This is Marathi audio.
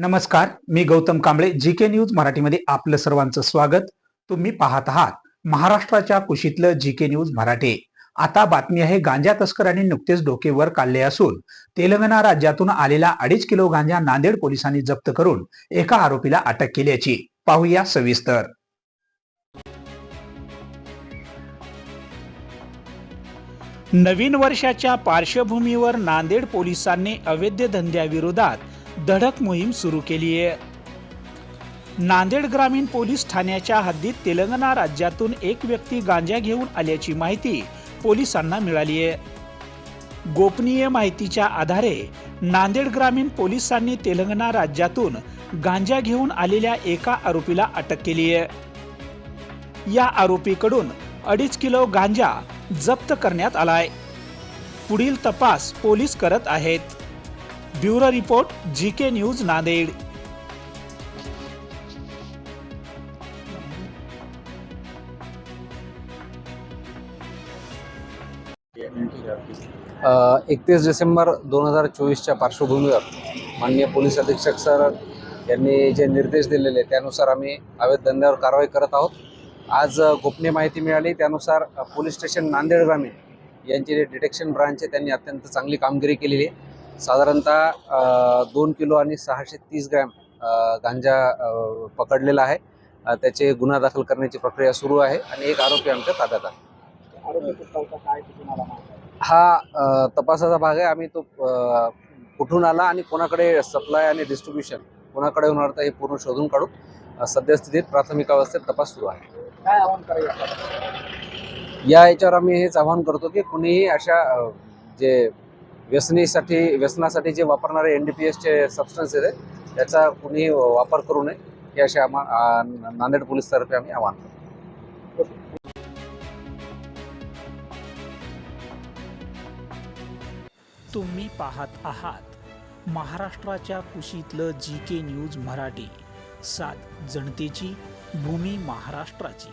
नमस्कार मी Gautam Kamble G K news मराठीमध्ये आपलं सर्वांचं स्वागत. तुम्ही पाहत आहात महाराष्ट्राच्या कुशीतलं जी के न्यूज मराठी. आता बातमी आहे गांजा तस्करांनी नुकतेच डोकेवर काढले असून तेलंगणा राज्यातून आलेला अडीच किलो गांजा नांदेड पोलिसांनी जप्त करून एका आरोपीला अटक केल्याची. पाहूया सविस्तर. नवीन वर्षाच्या पार्श्वभूमीवर नांदेड पोलिसांनी अवैध धंद्याविरोधात धडक मोहीम सुरू केली आहे. नांदेड ग्रामीण पोलीस ठाण्याच्या हद्दीत तेलंगणा राज्यातून एक व्यक्ती गांजा घेऊन आल्याची माहिती पोलिसांना मिळाली आहे. गोपनीय माहितीच्या आधारे नांदेड ग्रामीण पोलिसांनी तेलंगणा राज्यातून गांजा घेऊन आलेल्या एका आरोपीला अटक केली आहे. या आरोपीकडून अडीच किलो गांजा जप्त करण्यात आलाय. पुढील तपास पोलीस करत आहेत. Bureau report G K news Nanded. एकतीस डिसेंबर दोन हजार चोवीसच्या पार्श्वभूमीवर माननीय पोलीस अधीक्षक सर यांनी जे निर्देश दिलेले त्यानुसार आम्ही अवैध धंद्यावर कारवाई करत आहोत. आज गोपनीय माहिती मिळाली. त्यानुसार पोलीस स्टेशन नांदेड ग्रामीण यांची जे डिटेक्शन ब्रांच आहे त्यांनी अत्यंत चांगली कामगिरी केलेली आहे. साधारणतः दोन किलो आणि सहाशे तीस ग्रॅम गांजा पकडलेला आहे. त्याचे गुन्हा दाखल करण्याची प्रक्रिया सुरू आहे आणि एक आरोपी आमच्या ताब्यात आहे. हा तपासाचा भाग आहे. आम्ही तो कुठून आला आणि कोणाकडे सप्लाय आणि डिस्ट्रीब्युशन कोणाकडे होणार तर हे पूर्ण शोधून काढू. सद्यस्थितीत प्राथमिक अवस्थेत तपास सुरू आहे. काय आव्हान करायचं या याच्यावर आम्ही हेच आवाहन करतो की कुणीही अशा जे व्यसनीसाठी व्यसनासाठी जे वापरणारे एन डी पी एसचे सबस्टन्स आहेत त्याचा कुणीही वापर करू नये. हे असे आम्हा नांदेड पोलीसतर्फे आम्ही आव्हान करतो. तुम्ही पाहत आहात महाराष्ट्राच्या कुशीतलं जी के न्यूज मराठी. सात जनतेची भूमी महाराष्ट्राची.